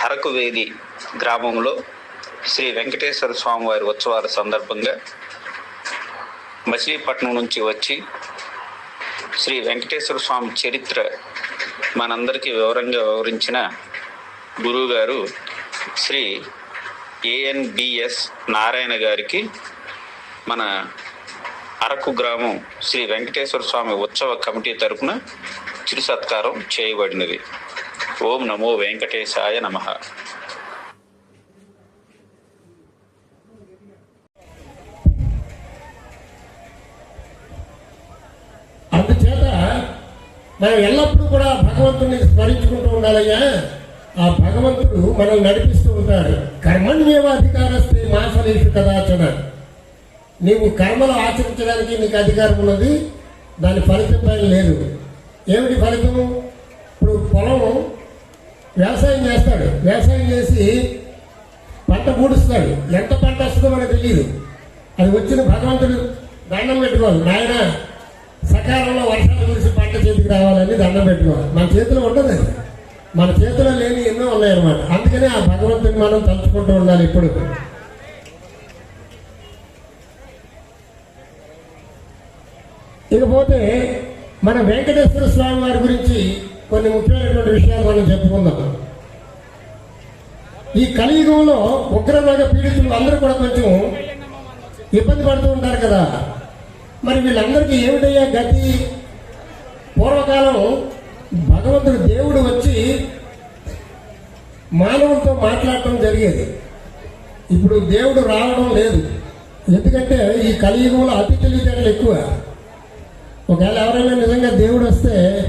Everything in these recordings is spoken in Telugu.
హరకువేది గ్రామంలో శ్రీ వెంకటేశ్వర స్వామి వారి ఉత్సవాల సందర్భంగా మచిలీపట్నం నుంచి వచ్చి శ్రీ వెంకటేశ్వర స్వామి చరిత్ర మనందరికీ వివరంగా వివరించిన గురువుగారు శ్రీ ఏఎన్బిఎస్ నారాయణ గారికి మన అరకు గ్రామం శ్రీ వెంకటేశ్వర స్వామి ఉత్సవ కమిటీ తరపున చిరు సత్కారం చేయబడినది. ఓం నమో వెంకటేశాయ నమ. అందుచేత మనం ఎల్లప్పుడూ కూడా భగవంతుని స్మరించుకుంటూ ఉండాలయ్యా. ఆ భగవంతుడు మనం నడిపిస్తూ ఉంటాడు. కర్మణ్యేవాధికారస్తే మాసలేషు కదాచన. నీవు కర్మలు ఆచరించడానికి నీకు అధికారం ఉన్నది దాని ఫలితం పైన లేదు. ఏమిటి ఫలితం ఇప్పుడు పొలం వ్యవసాయం చేస్తాడు. వ్యవసాయం చేసి పంట పూడుస్తాడు ఎంత పంట వస్తుందో మనకు తెలియదు. అది వచ్చిన భగవంతుడు దండం పెట్టుకోవాలి. నాయన సకాలంలో వర్షాలు కురిసి పంట చేతికి రావాలని దండం పెట్టుకోవాలి. మన చేతిలో ఉండదు అది. మన చేతిలో లేని ఎన్నో ఉన్నాయన్నమాట. అందుకనే ఆ భగవంతుని మనం తలుచుకుంటూ ఉండాలి ఇప్పుడు. ఇకపోతే మన వెంకటేశ్వర స్వామి వారి గురించి కొన్ని ముఖ్యమైనటువంటి విషయాలు మనం చెప్పుకుందాం. ఈ కలియుగంలో ఉగ్రరోగ పీడితులు అందరూ కూడా కొంచెం ఇబ్బంది పడుతూ ఉంటారు కదా. మరి వీళ్ళందరికీ ఏమిటయ్యా గతి? పూర్వకాలం భగవంతుడు దేవుడు వచ్చి మానవులతో మాట్లాడటం జరిగేది. ఇప్పుడు దేవుడు రావడం లేదు. ఎందుకంటే ఈ కలియుగంలో అతి తెలివితేటలు ఎక్కువ. ఒకవేళ ఎవరైనా నిజంగా దేవుడు వస్తే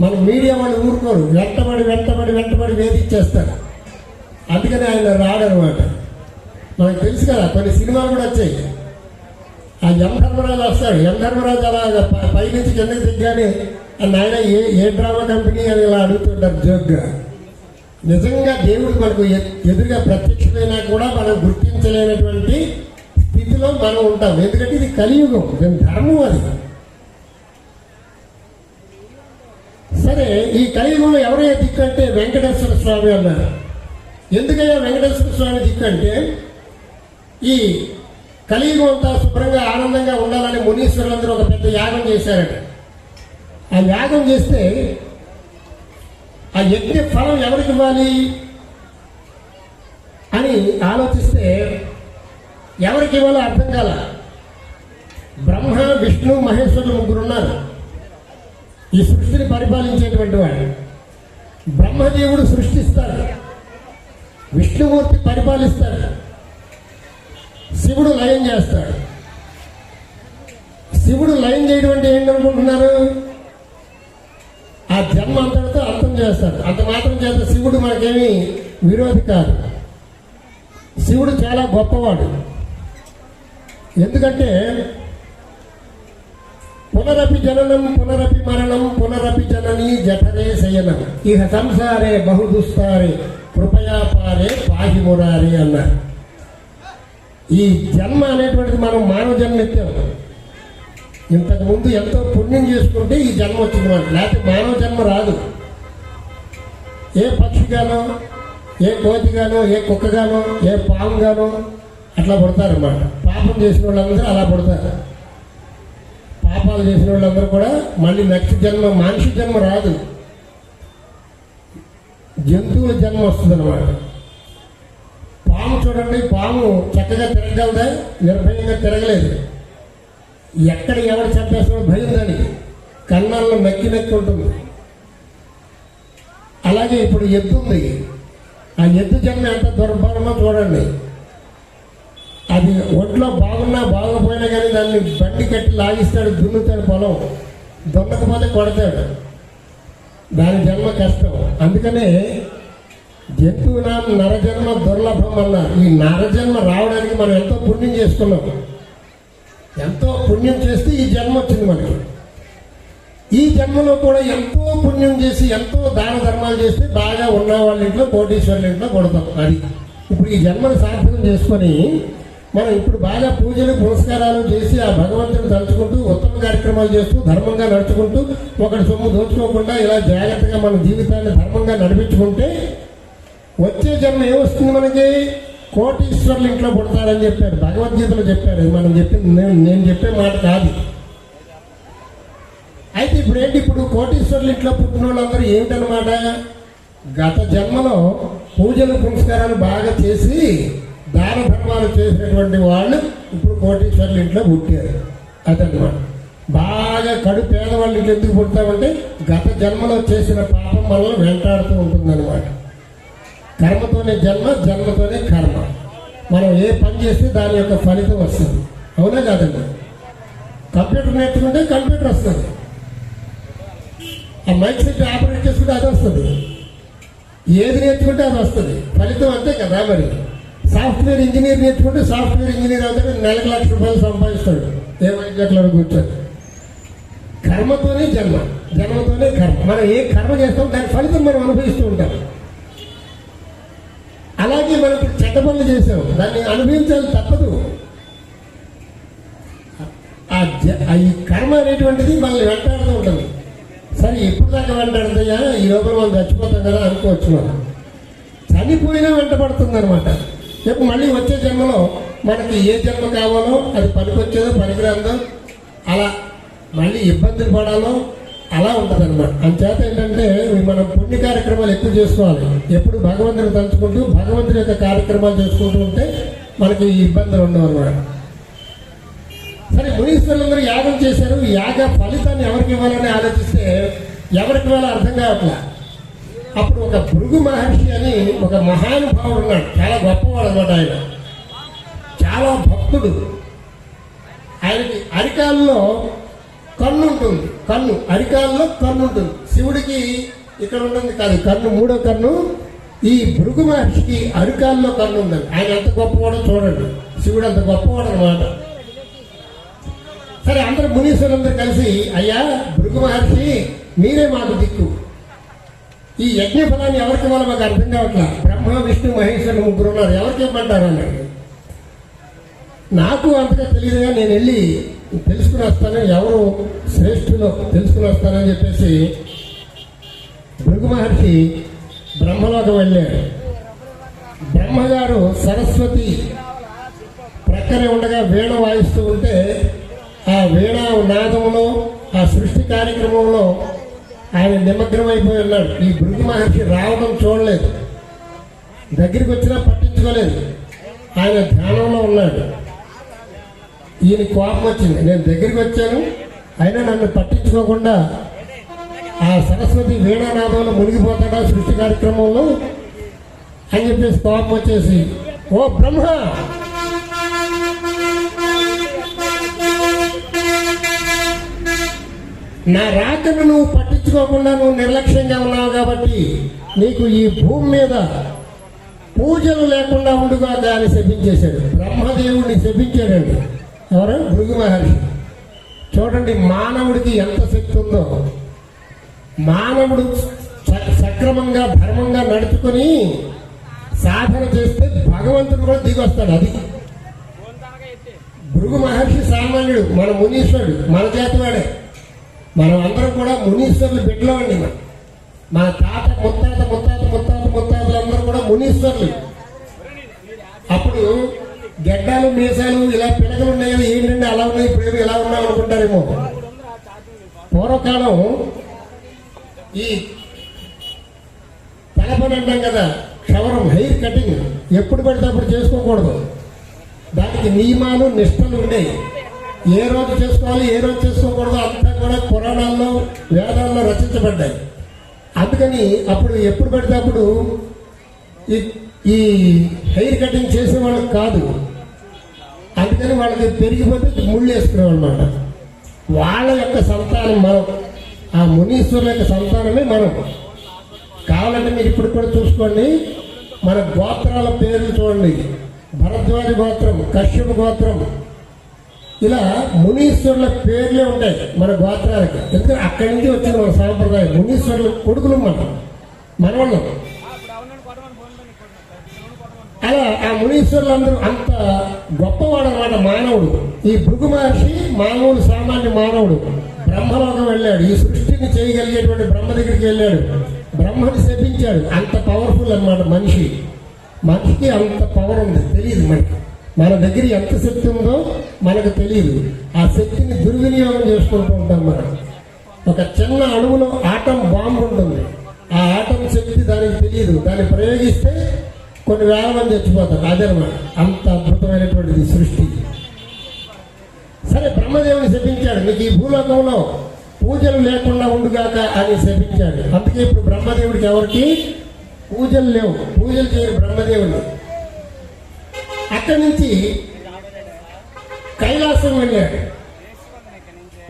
మన మీడియా వాళ్ళు ఊరుకోరు. వెంటబడి వెంటబడి వెంటబడి వేధించేస్తారు అందుకని ఆయన రాడనమాట. మనకు తెలుసు కదా కొన్ని సినిమాలు కూడా వచ్చాయి. ఆ ఎం ధర్మరాజు వస్తాడు. ఎం ధర్మరాజు అలా ప- పైనుంచి కిందకి దిగ్గానే ఆ నాయన ఏ ఏ డ్రామా కంపెనీ అని ఇలా అడుగుతుంటారు జోగ్గా నిజంగా దేవుడు మనకు ఎదురుగా ప్రత్యక్షమైనా కూడా మనం గుర్తించలేనటువంటి స్థితిలో మనం ఉంటాం. ఎందుకంటే ఇది కలియుగం. దీని ధర్మం అది. సరే ఈ కలియుగంలో ఎవరైనా దిక్కంటే వెంకటేశ్వర స్వామి అన్నారు. ఎందుకయ్యా వెంకటేశ్వర స్వామి దిక్కంటే ఈ కలియుగం అంతా శుభ్రంగా ఆనందంగా ఉండాలని మునీశ్వరులందరూ ఒక పెద్ద యాగం చేశారట. ఆ యాగం చేస్తే ఆ యజ్ఞ ఫలం ఎవరికి ఇవ్వాలి అని ఆలోచిస్తే ఎవరికి ఇవ్వాలో అర్థం కాల? బ్రహ్మ విష్ణు మహేశ్వరులు ముగ్గురు ఉన్నారు ఈ సృష్టిని పరిపాలించేటువంటి వాడు. బ్రహ్మదేవుడు సృష్టిస్తాడు. విష్ణుమూర్తి పరిపాలిస్తాడు. శివుడు లయం చేస్తాడు. శివుడు లయం చేయడం అంటే ఏంటనుకుంటున్నారు ఆ జన్మ అంతటితో అర్థం చేస్తాడు. అంత మాత్రం చేత శివుడు మనకేమి విరోధి కాదు. శివుడు చాలా గొప్పవాడు. ఎందుకంటే పునరపి జననం పునరపి మరణం పునరపి జనని జఠరే శయనం. ఇహ సంసారే బహుదుస్తారే కృపయా పారే పాహి మురారే అన్నారు. ఈ జన్మ అనేటువంటిది మనం మానవ జన్మ ఎత్తాం. ఇంతకు ముందు ఎంతో పుణ్యం చేసుకుంటే ఈ జన్మ వచ్చింది మనకి. లేకపోతే మానవ జన్మ రాదు. ఏ పక్షిగానో ఏ కోతిగానో ఏ కుక్కగానో ఏ పాముగానో అట్లా పుడతారన్నమాట. పాపం చేసిన వాళ్ళందరూ అలా పుడతారు. పాపాలు చేసిన వాళ్ళందరూ కూడా మళ్ళీ నెక్స్ట్ జన్మ మనిషి జన్మ రాదు. జంతువుల జన్మ వస్తుంది అనమాట పాము చూడండి పాము చక్కగా తిరగలదా నిర్భయంగా తిరగలేదు. ఎక్కడ ఎవరు చంపేస్తారో భయం దానికి. కన్నాల్లో నక్కి నక్కి ఉంటుంది. అలాగే ఇప్పుడు ఎద్దు ఉంది. ఆ ఎద్దు జన్మ ఎంత దుర్భరమో చూడండి. అది ఒంట్లో బాగున్నా బాగపోయినా కానీ దాన్ని బండి కట్టి లాగిస్తాడు దున్నుతాడు పొలం. దున్నకపోతే కొడతాడు. దాని జన్మ కష్టం. అందుకనే జంతువునా నరజన్మ దుర్లభం అన్న ఈ నరజన్మ రావడానికి మనం ఎంతో పుణ్యం చేసుకున్నాం. ఎంతో పుణ్యం చేస్తే ఈ జన్మ వచ్చింది మనకి. ఈ జన్మలో కూడా ఎంతో పుణ్యం చేసి ఎంతో దాన ధర్మాలు చేస్తే బాగా ఉన్న వాళ్ళ ఇంట్లో కోటీశ్వరుల ఇంట్లో కొడతాం. అది ఇప్పుడు ఈ జన్మను సార్థకం చేసుకొని మనం ఇప్పుడు బాగా పూజలు పురస్కారాలు చేసి ఆ భగవంతుని తలుచుకుంటూ ఉత్తమ కార్యక్రమాలు చేస్తూ ధర్మంగా నడుచుకుంటూ ఒకటి సొమ్ము దోచుకోకుండా ఇలా జాగ్రత్తగా మన జీవితాన్ని ధర్మంగా నడిపించుకుంటే వచ్చే జన్మ ఏమొస్తుంది మనకి? కోటీశ్వరులు ఇంట్లో పుడతారని చెప్పారు. భగవద్గీతలో చెప్పారు. మనం చెప్పింది నేను నేను చెప్పే మాట కాదు. అయితే ఇప్పుడు ఏంటి ఇప్పుడు కోటీశ్వరులు ఇంట్లో పుట్టిన వాళ్ళందరూ ఏమిటనమాట గత జన్మలో పూజలు పురస్కారాలు బాగా చేసి దాన ధర్మాలు చేసినటువంటి వాళ్ళు ఇప్పుడు కోటీశ్వర్లు ఇంట్లో పుట్టారు. అదనమాట బాగా కడు పేదవాళ్ళు ఇంట్లో ఎందుకు పుడతామంటే గత జన్మలో చేసిన పాపం మనల్ని వెంటాడుతూ ఉంటుందన్నమాట. కర్మతోనే జన్మ జన్మతోనే కర్మ. మనం ఏ పని చేస్తే దాని యొక్క ఫలితం వస్తుంది. అవునా కాదండి? కంప్యూటర్ నేర్చుకుంటే కంప్యూటర్ వస్తుంది. ఆ మైక్ సెట్ ఆపరేట్ చేసుకుంటే అది వస్తుంది. ఏది నేర్చుకుంటే అది వస్తుంది. ఫలితం అంతే కదా మరి? సాఫ్ట్వేర్ ఇంజనీర్ నేర్చుకుంటే సాఫ్ట్వేర్ ఇంజనీర్ అవుతాడు నెలకు లక్ష రూపాయలు సంపాదిస్తాడు. ఏ వైద్యకులు కూర్చొని కర్మతోనే జన్మ జన్మతోనే కర్మ. మనం ఏ కర్మ చేస్తాం దాని ఫలితం మనం అనుభవిస్తూ ఉంటాం. అలాగే మనం చెడ్డ పనులు చేసాం దాన్ని అనుభవించాలి తప్పదు. ఆ జ- ఈ కర్మ అనేటువంటిది మనల్ని వెంటాడుతూ ఉంటుంది. సరే ఎప్పుడు దాకా వెంటాడుతాయా ఈ లోపల మనం చచ్చిపోతాం కదా అనుకోవచ్చు మనం. చనిపోయినా వెంటబడుతుంది అనమాట రేపు మళ్ళీ వచ్చే జన్మలో మనకి ఏ జన్మ కావాలో అది పనికొచ్చేదో పనికిరాందో అలా మళ్ళీ ఇబ్బందులు పడాలో అలా ఉంటుందన్నమాట. అంచేత ఏంటంటే మనం పుణ్య కార్యక్రమాలు ఎక్కువ చేసుకోవాలి. ఎప్పుడు భగవంతుని తలుచుకుంటూ భగవంతుని యొక్క కార్యక్రమాలు చేసుకుంటూ ఉంటే మనకి ఇబ్బందులు ఉండవు అనమాట సరే మునీశ్వరులందరూ యాగం చేశారు. యాగ ఫలితాన్ని ఎవరికి ఇవ్వాలని ఆలోచిస్తే ఎవరికి ఇవ్వాలో అర్థం కావట్లేదు అప్పుడు ఒక భృగు మహర్షి అని ఒక మహానుభావుడు ఉన్నాడు. చాలా గొప్పవాడు అనమాట ఆయన. చాలా భక్తుడు. ఆయనకి అరికాల్లో కన్ను ఉంటుంది. కన్ను అరికాల్లో కన్ను ఉంటుంది. శివుడికి ఇక్కడ ఉంటుంది కాదు కన్ను మూడో కన్ను. ఈ భృగు మహర్షికి అరికాల్లో కన్ను ఉందండి. ఆయన ఎంత గొప్పవాడో చూడండి. శివుడు అంత గొప్పవాడు అనమాట సరే అందరు మునీశ్వరులందరూ కలిసి అయ్యా భృగు మహర్షి మీరే మాకు దిక్కు. ఈ యజ్ఞ ఫలాన్ని ఎవరికి ఇవ్వాలి మాకు అర్థం కావట్లా? బ్రహ్మ విష్ణు మహేశ్వరులు ముగ్గురు ఉన్నారు. ఎవరికి ఇవ్వమంటారు అన్నాడు నాకు అంతగా తెలియదుగా నేను వెళ్ళి తెలుసుకుని వస్తాను. ఎవరు శ్రేష్ఠులో తెలుసుకుని వస్తానని చెప్పేసి భృగు మహర్షి బ్రహ్మలోకి వెళ్ళాడు బ్రహ్మగారు సరస్వతి ప్రక్కనే ఉండగా వీణ వాయిస్తూ ఉంటే ఆ వీణ నాదములో ఆ సృష్టి కార్యక్రమంలో ఆయన నిమగ్నం అయిపోయి ఉన్నాడు. ఈ భృగు మహర్షి రావడం చూడలేదు. దగ్గరికి వచ్చినా పట్టించుకోలేదు. ఆయన ధ్యానంలో ఉన్నాడు. ఈయన కోపం వచ్చింది. నేను దగ్గరికి వచ్చాను. అయినా నన్ను పట్టించుకోకుండా ఆ సరస్వతి వీణానాదంలో మునిగిపోతాడా సృష్టి కార్యక్రమంలో? అని చెప్పేసి కోపం వచ్చేసి ఓ బ్రహ్మ నా రాకను నువ్వు పట్టించుకోకుండా నువ్వు నిర్లక్ష్యంగా ఉన్నావు కాబట్టి నీకు ఈ భూమి మీద పూజలు లేకుండా ఉండుగా దాన్ని శపించేశాడు. బ్రహ్మదేవుడిని శపించాడండి. ఎవరు? భృగు మహర్షి. చూడండి మానవుడికి ఎంత శక్తి ఉందో. మానవుడు స- సక్రమంగా ధర్మంగా నడుచుకొని సాధన చేస్తే భగవంతుడు కూడా దిగొస్తాడు. అది భృగు మహర్షి సామాన్యుడు మన మునీశ్వరుడు మన జాతివాడే. మనం అందరం కూడా మునీశ్వరులు బిడ్డలో అండి మనం మన తాత ముత్తాత ముత్తాత ముత్తాత ముత్తాతలు అందరూ కూడా మునీశ్వరులు. అప్పుడు గడ్డాలు మీసాలు ఇలా పిడకలు ఉన్నాయో ఏంటంటే అలా ఉన్నాయి ఇప్పుడు ఎలా ఇలా ఉన్నాం అనుకుంటారేమో. పూర్వకాలం ఈ తలపని అంటాం కదా క్షవరం హెయిర్ కటింగ్. ఎప్పుడు పడితే అప్పుడు చేసుకోకూడదు. దానికి నియమాలు నిష్టలు ఉండేవి ఏ రోజు చేసుకోవాలి ఏ రోజు చేసుకోకూడదు అంతా కూడా పురాణాల్లో వేదాల్లో రచించబడ్డాయి. అందుకని అప్పుడు ఎప్పుడు పడితే అప్పుడు ఈ ఈ హెయిర్ కటింగ్ చేసే వాళ్ళకి కాదు. అందుకని వాళ్ళకి పెరిగిపోతే ముళ్ళు వేసుకునేవాళ్ళు అనమాట వాళ్ళ యొక్క సంతానం మనం ఆ మునీశ్వరుల యొక్క సంతానమే మనం. కావాలంటే మీరు ఇప్పుడు కూడా చూసుకోండి మన గోత్రాల పేర్లు చూడండి. భరద్వాజ గోత్రం కశ్యప గోత్రం ఇలా మునీశ్వరుల పేర్లే ఉంటాయి మన గోత్రాలకి. ఎందుకంటే అక్కడి నుంచి వచ్చిన మన సాంప్రదాయం. మునీశ్వరుల కొడుకులు మనం మనవాళ్ళం. అలా ఆ మునీశ్వరులందరూ అంత గొప్పవాడు మానవుడు. ఈ భృగు మహర్షి మానవుడు సామాన్య మానవుడు. బ్రహ్మలోకం వెళ్ళాడు. ఈ సృష్టిని చేయగలిగేటువంటి బ్రహ్మ దగ్గరికి వెళ్ళాడు. బ్రహ్మని శపించాడు. అంత పవర్ఫుల్ అన్నమాట మనిషి. మనిషికి అంత పవర్ ఉంది. తెలియదు మనకి. మన దగ్గర ఎంత శక్తి ఉందో మనకు తెలియదు ఆ శక్తిని దుర్వినియోగం చేసుకుంటూ ఉంటాం మనం. ఒక చిన్న అణువులో ఆటం బాంబు ఉంటుంది. ఆ ఆటం శక్తి దానికి తెలియదు దాన్ని ప్రయోగిస్తే కొన్ని వేల మంది చచ్చిపోతారు. అదనమాట అంత అద్భుతమైనటువంటిది సృష్టి. సరే బ్రహ్మదేవుని శపించాడు. నీకు ఈ భూలోకంలో పూజలు లేకుండా ఉండుగాక అని శపించాడు. అందుకే ఇప్పుడు బ్రహ్మదేవుడికి ఎవరికి? పూజలు లేవు. పూజలు చేయరు బ్రహ్మదేవుని. అక్కడి నుంచి కైలాసం వెళ్ళాడు.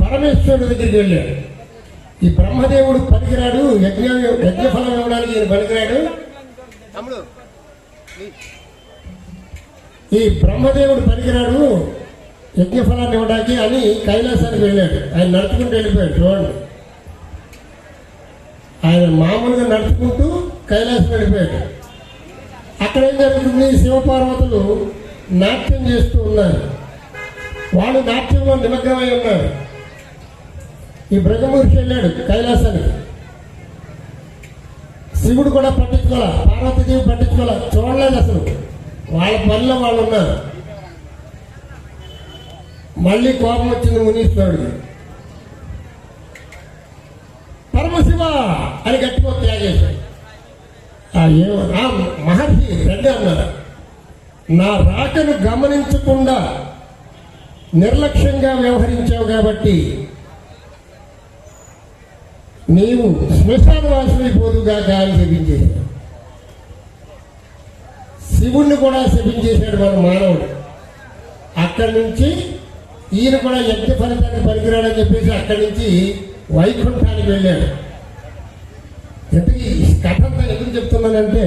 పరమేశ్వరుడి దగ్గరికి వెళ్ళాడు. ఈ బ్రహ్మదేవుడు పనికిరాడు యజ్ఞ యజ్ఞఫలం ఇవ్వడానికి ఈయన పనికిరాడు. ఈ బ్రహ్మదేవుడు పనికిరాడు యజ్ఞఫలాన్ని ఇవ్వడానికి అని కైలాసానికి వెళ్ళాడు. ఆయన నడుచుకుంటూ వెళ్ళిపోయాడు చూడండి. ఆయన మామూలుగా నడుచుకుంటూ కైలాసం వెళ్ళిపోయాడు. అక్కడ ఏం జరుగుతుంది? శివపార్వతులు నాట్యం చేస్తూ ఉన్నారు. వాళ్ళు నాట్యంలో నిమగ్నమై ఉన్నారు. ఈ బ్రజమూర్తి వెళ్ళాడు కైలాసానికి. శివుడు కూడా పట్టించుకోలే పార్వతీదేవి పట్టించుకోలే చూడలేదు అసలు. వాళ్ళ పనిలో వాళ్ళు ఉన్నారు. మళ్ళీ కోపం వచ్చింది మునీశ్వరుడికి. పరమశివ అని గట్టిగా త్యాగేశాడు ఆ ఏమో మహర్షి రెడ్డి అన్నారు నా రాకను గమనించకుండా నిర్లక్ష్యంగా వ్యవహరించావు కాబట్టి నీవు శ్మశానవాసులైపోదుగాక గాలి శపించేశాడు శివుణ్ణి కూడా శపించేశాడు మన మానవుడు. అక్కడి నుంచి ఈయన కూడా యజ్ఞ ఫలితానికి పనికిరాడని చెప్పేసి అక్కడి నుంచి వైకుంఠానికి వెళ్ళాడు. ఎందుకు చెప్తున్నానంటే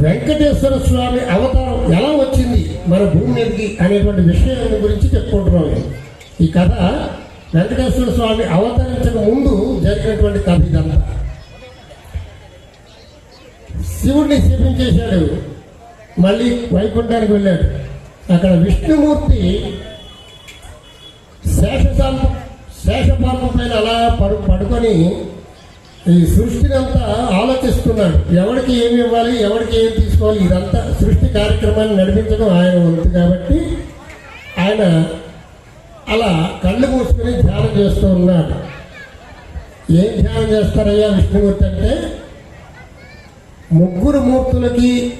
వెంకటేశ్వర స్వామి అవతారం ఎలా వచ్చింది మన భూమి మీదకి అనేటువంటి విషయం గురించి చెప్పుకుంటున్నాం ఈ కథ వెంకటేశ్వర స్వామి అవతరించక ముందు జరిగినటువంటి కథ ఇదంతా. శివుడిని శపించేశాడు మళ్ళీ వైకుంఠానికి వెళ్ళాడు. అక్కడ విష్ణుమూర్తి శేషశాంత శేషపాల్ప పైన అలా పడు పడుకొని ఈ సృష్టిని అంతా ఆలోచిస్తున్నాడు. ఎవరికి ఏమి ఇవ్వాలి ఎవరికి ఏమి తీసుకోవాలి ఇదంతా సృష్టి కార్యక్రమాన్ని నడిపించడం ఆయన ఉంది కాబట్టి ఆయన అలా కళ్ళు మూసుకుని ధ్యానం చేస్తూ ఉన్నాడు. ఏం ధ్యానం చేస్తారయ్యా విష్ణుమూర్తి అంటే? ముగ్గురు మూర్తులకి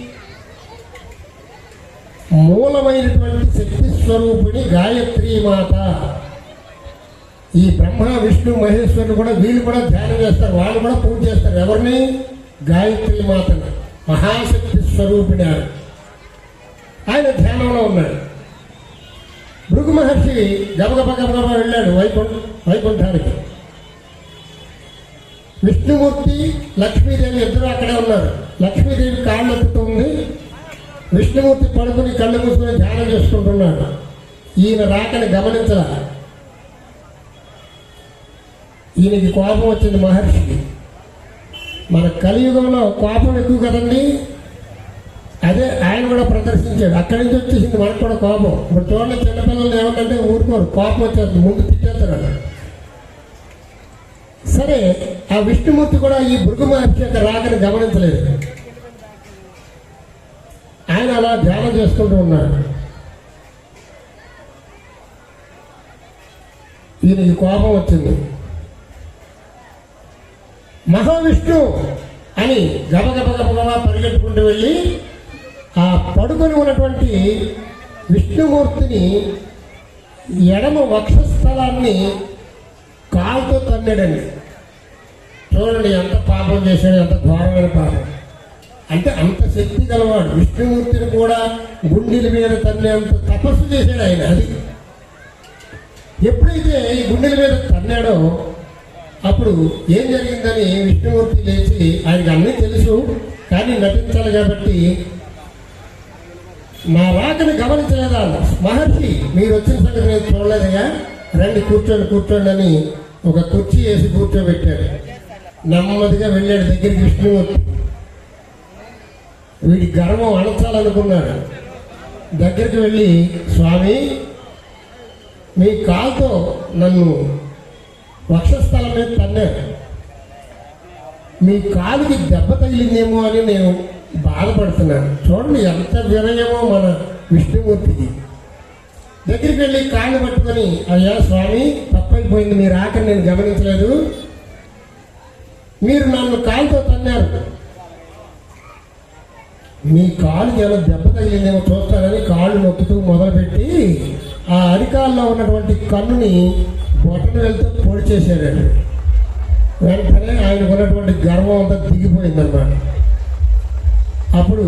మూలమైనటువంటి శక్తి స్వరూపిణి గాయత్రి మాత. ఈ బ్రహ్మ విష్ణు మహేశ్వరులు కూడా వీళ్ళు కూడా ధ్యానం చేస్తారు. వాళ్ళు కూడా పూజ చేస్తారు. ఎవరిని? గాయత్రి మాతను. మహాశక్తి స్వరూపిణి ఆయన. ధ్యానంలో ఉన్నాడు. భృగు మహర్షి గబగబ గబగబ వెళ్ళాడు వైకుంఠ వైకుంఠానికి. విష్ణుమూర్తి లక్ష్మీదేవి ఇద్దరు అక్కడే ఉన్నారు. లక్ష్మీదేవి కాళ్ళు ఎత్తుతుంది విష్ణుమూర్తి పడుకుని కళ్ళు మూసుకుని ధ్యానం చేసుకుంటున్నాడు. ఈయన రాకని గమనించలా? ఈయనకి కోపం వచ్చింది మహర్షికి మన కలియుగంలో కోపం ఎక్కువ కదండి? అదే ఆయన కూడా ప్రదర్శించాడు. అక్కడి నుంచి వచ్చేసింది మనకు కూడా కోపం. ఇప్పుడు చూడండి చిన్నపిల్లలు ఏమంటే ఊరుకోరు. కోపం వచ్చేస్తుంది. ముందు తిట్టేస్తారు సరే ఆ విష్ణుమూర్తి కూడా ఈ భృగు మహర్షి యొక్క రాకని గమనించలేదు. ఆయన అలా ధ్యానం చేసుకుంటూ ఉన్నాడు. ఈయనకి కోపం వచ్చింది. మహావిష్ణు అని గబగబ గబగబా పరిగెట్టుకుంటూ వెళ్ళి ఆ పడుకొని ఉన్నటువంటి విష్ణుమూర్తిని ఎడమ వక్షస్థలాన్ని కాలుతో తన్నాడండి చూడండి ఎంత పాపం చేశాడు ఎంత ఘోరమైన పాపం. అంటే అంత శక్తి గలవాడు. విష్ణుమూర్తిని కూడా గుండెల మీద తన్నేంత తపస్సు చేశాడు ఆయన. అది ఎప్పుడైతే ఈ గుండెల మీద తన్నాడో అప్పుడు ఏం జరిగిందని విష్ణుమూర్తి లేచి ఆయనకు అన్నీ తెలుసు కానీ నటించాలి కాబట్టి నా రాకని గమనించలేదా అన్న. మహర్షి మీరు వచ్చిన సంగతి నేను చూడలేదయ్యా. రండి కూర్చోండి కూర్చోండి అని ఒక కుర్చీ వేసి కూర్చోబెట్టాడు. నెమ్మదిగా వెళ్ళాడు దగ్గరికి విష్ణుమూర్తి. వీడి గర్వం అణచాలనుకున్నాడు. దగ్గరికి వెళ్ళి స్వామి మీ కాల్తో నన్ను వక్షస్థలం మీద తన్నారు మీ కాలుకి దెబ్బ తగిలిందేమో అని నేను బాధపడుతున్నాను చూడండి ఎంత వినయమో మన విష్ణుమూర్తికి. దగ్గరికి వెళ్ళి కాళ్ళు పట్టుకొని అయ్యా స్వామి తప్పైపోయింది మీరు ఆకలి నేను గమనించలేదు. మీరు నన్ను కాలుతో తన్నారు. మీ కాలు ఏమైనా దెబ్బ తగిలిందేమో చూస్తానని కాళ్ళు నొక్కుతూ మొదలుపెట్టి ఆ అరికాల్లో ఉన్నటువంటి కన్నుని బొటన వెళ్తూ పొడి చేశాడండి వెంటనే ఆయనకున్నటువంటి గర్వం అంతా దిగిపోయిందన్నమాట అప్పుడు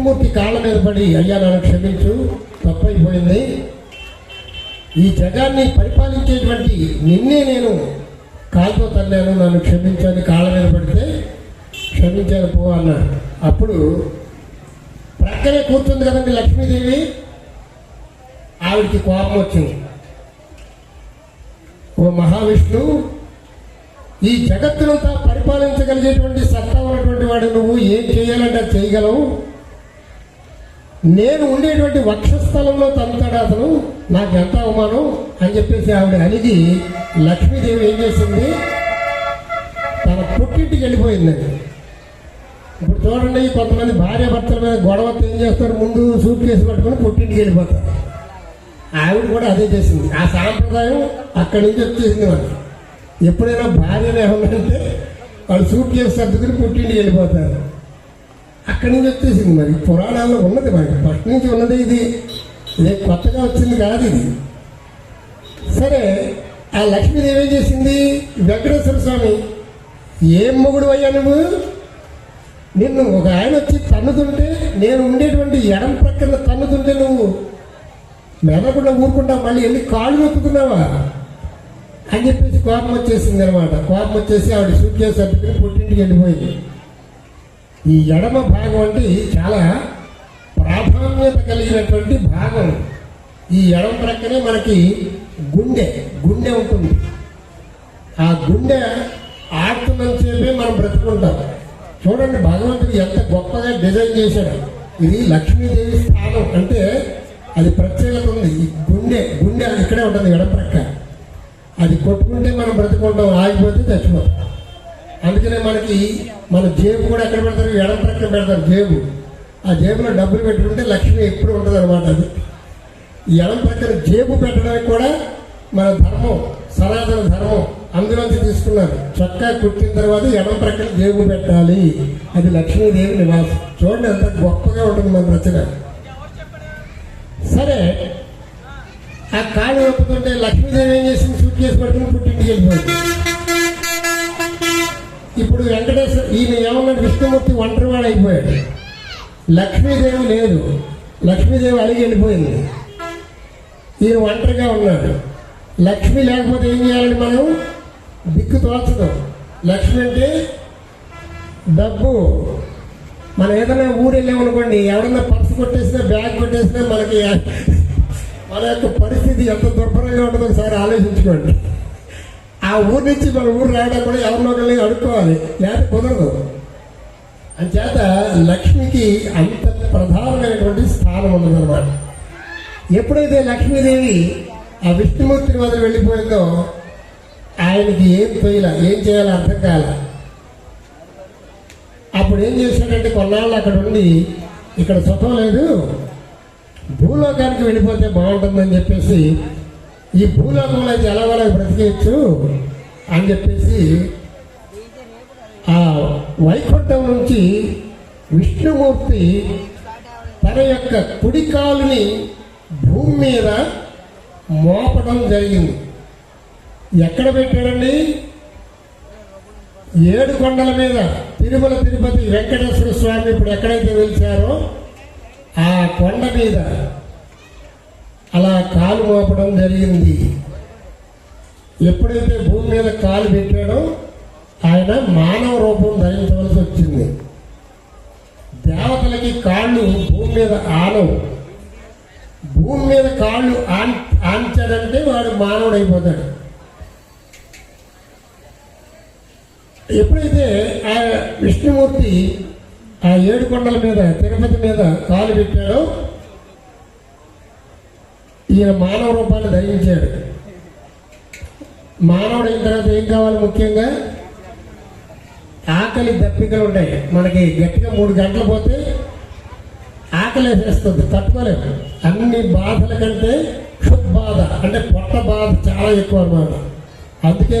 విష్ణుమూర్తి కాళ్ళ మీద పడి అయ్యా నన్ను క్షమించు తప్పైపోయింది. ఈ జగాన్ని పరిపాలించేటువంటి నిన్నే నేను కాలుతో తల్లాను నన్ను క్షమించని కాళ్ళ మీద పడితే క్షమించాను పో అన్నాడు. అప్పుడు ప్రక్కనే కూర్చుంది కదండి లక్ష్మీదేవి. ఆవిడికి కోపం వచ్చింది. ఓ మహావిష్ణు ఈ జగత్తునంతా పరిపాలించగలిగేటువంటి సత్తా ఉన్నటువంటి వాడు నువ్వు ఏం చేయాలంటే చేయగలవు? నేను ఉండేటువంటి వక్షస్థలంలో తంతాడు అతను. నాకు ఎంత అవమానం అని చెప్పేసి ఆవిడ అలిగి లక్ష్మీదేవి ఏం చేసింది? తన పుట్టింటికి వెళ్ళిపోయిందండి ఇప్పుడు చూడండి కొంతమంది భార్య భర్తల మీద గొడవ ఏం చేస్తారు? ముందు సూట్ కేసు పట్టుకొని పుట్టింటికి వెళ్ళిపోతారు. ఆవిడ కూడా అదే చేసింది. ఆ సాంప్రదాయం అక్కడి నుంచి వచ్చేసింది వాళ్ళు ఎప్పుడైనా భార్యలు ఏమన్నంటే వాళ్ళు సూట్ కేసు సర్దుకుని పుట్టింటికి వెళ్ళిపోతారు. అక్కడి నుంచి వచ్చేసింది మరి. పురాణాల్లో ఉన్నది మనకి ఫస్ట్ నుంచి ఉన్నది ఇది. ఇదే కొత్తగా వచ్చింది కాదు ఇది. సరే ఆ లక్ష్మీదేవి ఏం చేసింది? వెంకటేశ్వర స్వామి ఏం మొగుడు అయ్యా నువ్వు? నిన్ను ఒక ఆయన వచ్చి తన్నుతుంటే నేను ఉండేటువంటి ఎడం ప్రక్కన తన్నుతుంటే నువ్వు మెదకుండా ఊరుకుంటా మళ్ళీ వెళ్ళి కాళ్ళు నొప్పుకున్నావా అని చెప్పేసి కోపం వచ్చేసింది అనమాట కోపం వచ్చేసి ఆవిడ సూట్ కేసు సర్దుకుని పుట్టింటికి వెళ్ళిపోయింది. ఈ ఎడమ భాగం అంటే చాలా ప్రాధాన్యత కలిగినటువంటి భాగం. ఈ ఎడమ ప్రక్కనే మనకి గుండె గుండె ఉంటుంది. ఆ గుండె ఆడుతున్నంత చెప్పి మనం బ్రతుకుంటాం. చూడండి భగవంతుడు ఎంత గొప్పగా డిజైన్ చేశాడు. ఇది లక్ష్మీదేవి స్థానం అంటే అది ప్రత్యేకత ఉంది. ఈ గుండె గుండె ఇక్కడే ఉంటుంది ఎడమ ప్రక్క. అది కొట్టుకుంటే మనం బ్రతుకుంటాం ఆగిపోతే చచ్చిపోతాం. అందుకనే మనకి మన జేబు కూడా ఎక్కడ పెడతారు? ఎడం ప్రక్కన పెడతారు జేబు. ఆ జేబులో డబ్బులు పెట్టుకుంటే లక్ష్మి ఎప్పుడు ఉంటుంది అనమాట అది. ఎడం ప్రక్కన జేబు పెట్టడానికి కూడా మన ధర్మం సనాతన ధర్మం అందులోంచి తీసుకున్నారు. చొక్కా కుట్టిన తర్వాత ఎడం ప్రక్కన జేబు పెట్టాలి. అది లక్ష్మీదేవి నివాసం. చూడండి ఎంత గొప్పగా ఉంటుంది మన రచన. సరే ఆ కాళ్ళు ఒప్పుకుంటే లక్ష్మీదేవి ఏం చేసింది? సూట్ చేసి పట్టుకుని పుట్టింటికి వెళ్ళిపోయింది. ఇప్పుడు వెంకటేశ్వర ఈయన ఏమన్నాడు? విష్ణుమూర్తి ఒంటరివాడు అయిపోయాడు లక్ష్మీదేవి లేదు. లక్ష్మీదేవి అడిగి వెళ్ళిపోయింది. ఈయన ఒంటరిగా ఉన్నాడు. లక్ష్మి లేకపోతే ఏం చేయాలండి మనం? దిక్కు తోచడం లక్ష్మి అంటే డబ్బు. మనం ఏదైనా ఊరు వెళ్ళామనుకోండి ఎవరన్నా పర్సు కొట్టేసినా బ్యాగ్ కొట్టేసినా మనకి మన యొక్క పరిస్థితి ఎంత దుర్భరంగా ఉంటుందో ఒకసారి ఆలోచించుకోండి. ఆ ఊరు నుంచి మన ఊరు రావడం కూడా ఎవరినో ఒకరిని అడుక్కోవాలి. లేకపోతే కుదరదు. అంచేత లక్ష్మికి అంత ప్రధానమైనటువంటి స్థానం ఉన్నదన్నమాట. ఎప్పుడైతే లక్ష్మీదేవి ఆ విష్ణుమూర్తి వద్ద వెళ్ళిపోయిందో ఆయనకి ఏం తొయ్యల ఏం చేయాలో అర్థం కాల. అప్పుడు ఏం చేశాడంటే కొన్నాళ్ళు అక్కడ ఉండి ఇక్కడ సుఖం లేదు భూలోకానికి వెళ్ళిపోతే బాగుంటుందని చెప్పేసి ఈ భూలోకంలో అయితే ఎలాగోలా బ్రతికేయచ్చు అని చెప్పేసి ఆ వైకుంఠం నుంచి విష్ణుమూర్తి తన యొక్క కుడికాలుని భూమి మీద మోపడం జరిగింది. ఎక్కడ పెట్టాడండి? ఏడు కొండల మీద. తిరుమల తిరుపతి వెంకటేశ్వర స్వామి ఇప్పుడు ఎక్కడైతే వెలిచారో ఆ కొండ మీద. అలా కాలు మోపడం జరిగింది. ఎప్పుడైతే భూమి మీద కాలు పెట్టాడో ఆయన మానవ రూపం ధరించవలసి వచ్చింది. దేవతలకి కాళ్ళు భూమి మీద ఆనవు. భూమి మీద కాళ్ళు ఆన్ ఆంచాడంటే వాడు మానవుడు అయిపోతాడు ఎప్పుడైతే ఆ విష్ణుమూర్తి ఆ ఏడు కొండల మీద తిరుపతి మీద కాలు పెట్టాడో ఈయన మానవ రూపాన్ని ధరించాడు. మానవుడు అయిన తర్వాత ఏం కావాలి ముఖ్యంగా? ఆకలి దప్పికలు ఉంటాయి. మనకి గట్టిగా మూడు గంటలు పోతే ఆకలి వేసేస్తుంది తట్టుకోలేము. అన్ని బాధల కంటే బాధ అంటే పొట్ట బాధ చాలా ఎక్కువ అనమాట అందుకే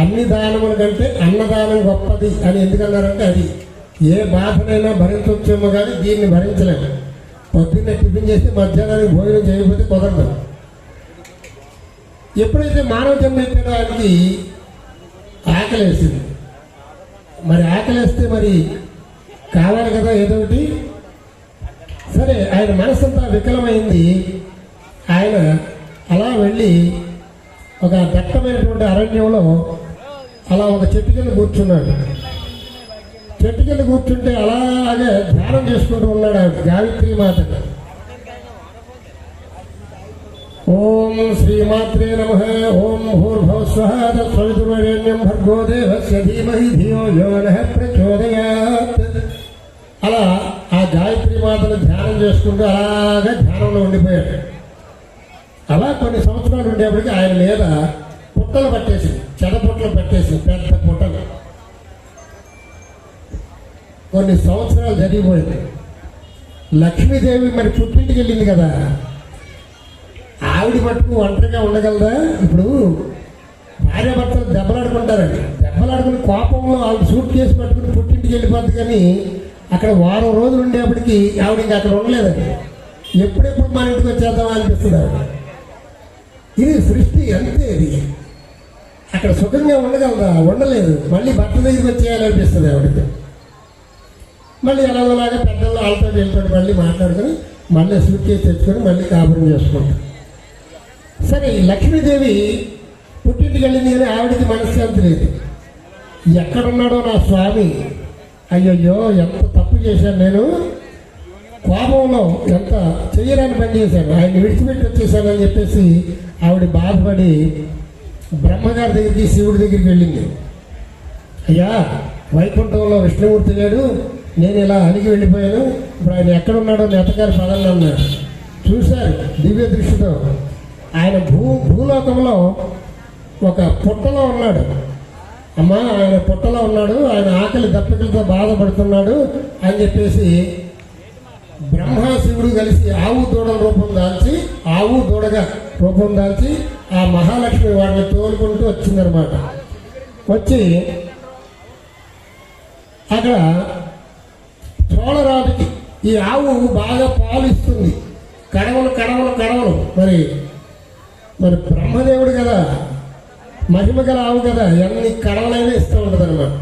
అన్ని దానముల కంటే అన్నదానం గొప్పది అని ఎందుకన్నారంటే అది ఏ బాధనైనా భరించవచ్చేమో కానీ దీన్ని భరించలేము. పొద్దున్నే టిఫిన్ చేసి మధ్యాహ్నానికి భోజనం చేయకపోతే కుదరదు. ఎప్పుడైతే మానవ జన్మ ఎత్తాడో ఆయనకి మరి ఆకలేస్తే మరి కావాలి కదా ఏదో ఒకటి. సరే ఆయన మనసంతా వికలమైంది. ఆయన అలా వెళ్ళి ఒక దట్టమైనటువంటి అరణ్యంలో అలా ఒక చెట్టు కింద కూర్చున్నాడు. చెట్టు కింద కూర్చుంటే అలాగే ధ్యానం చేసుకుంటూ ఉన్నాడు ఆవిడ గాయత్రి మాత. ఓం శ్రీమాత్రే నమ. ఓం భూర్భవస్వ తత్సవితుర్వరేణ్యం భర్గో దేవస్య ధీమహి ధియో యోన ప్రచోదయాత్. అలా ఆ గాయత్రి మాతను ధ్యానం చేసుకుంటూ అలాగే ధ్యానంలో ఉండిపోయాడు. అలా కొన్ని సంవత్సరాలు ఉండేప్పటికీ ఆయన మీద పుట్టలు పట్టేసి చెడ పుట్టలు పట్టేసి పెద్ద కొన్ని సంవత్సరాలు జరిగిపోయింది లక్ష్మీదేవి మరి పుట్టింటికి వెళ్ళింది కదా. ఆవిడ మట్టుకు ఒంటరిగా ఉండగలదా? ఇప్పుడు భార్య భర్తలు దెబ్బలాడుకుంటారండి దెబ్బలాడుకుని కోపంలో ఆవిడ సూట్ కేసు పట్టుకుని పుట్టింటికి వెళ్ళిపోద్ది కానీ అక్కడ వారం రోజులు ఉండేప్పటికీ ఆవిడ ఇంకా అక్కడ ఉండలేదండి ఎప్పుడెప్పుడు మన ఇంటికి వచ్చేద్దామా అనిపిస్తుంది ఆవిడ ఇది సృష్టి అంతే ఇది. అక్కడ సుఖంగా ఉండగలదా? ఉండలేదు. మళ్ళీ భర్త దగ్గరికి వచ్చేయాలనిపిస్తుంది ఆవిడకి. మళ్ళీ ఎలాగోలాగా పెద్దలు వాళ్ళతో వీళ్ళతో మళ్ళీ మాట్లాడుకొని మళ్ళీ సూట్ చేసి తెచ్చుకొని మళ్ళీ కాపురం చేసుకుంటాం సరే లక్ష్మీదేవి పుట్టింటికి వెళ్ళింది కానీ ఆవిడకి మనశ్శాంతి లేదు. ఎక్కడున్నాడో నా స్వామి? అయ్యయ్యో ఎంత తప్పు చేశాను నేను. కోపంలో ఎంత చెయ్యరాని పని చేశాను. ఆయన విడిచిపెట్టి వచ్చేసానని చెప్పేసి ఆవిడ బాధపడి బ్రహ్మగారి దగ్గరికి శివుడి దగ్గరికి వెళ్ళింది. అయ్యా వైకుంఠంలో విష్ణుమూర్తి లేడు. నేను ఇలా అణికి వెళ్ళిపోయాను. ఇప్పుడు ఆయన ఎక్కడున్నాడో నెత్తగారి పదలు అన్నాడు చూశారు దివ్య దృష్టితో. ఆయన భూ భూలోకంలో ఒక పుట్టలో ఉన్నాడు. అమ్మా ఆయన పుట్టలో ఉన్నాడు. ఆయన ఆకలి దప్పికలతో బాధపడుతున్నాడు అని చెప్పేసి బ్రహ్మ శివుడు కలిసి ఆవు దూడ రూపం దాల్చి ఆవు దూడగా రూపం దాల్చి ఆ మహాలక్ష్మి వాడిని తోలుకుంటూ వచ్చిందనమాట వచ్చి అక్కడ చోళరాజుకి ఈ ఆవు బాగా పాలు ఇస్తుంది కడవలు కడవలు కడవలు. మరి మరి బ్రహ్మదేవుడు కదా మహిమ గల ఆవు కదా ఎన్ని కడవలైనా ఇస్తూ ఉంటుంది అన్నమాట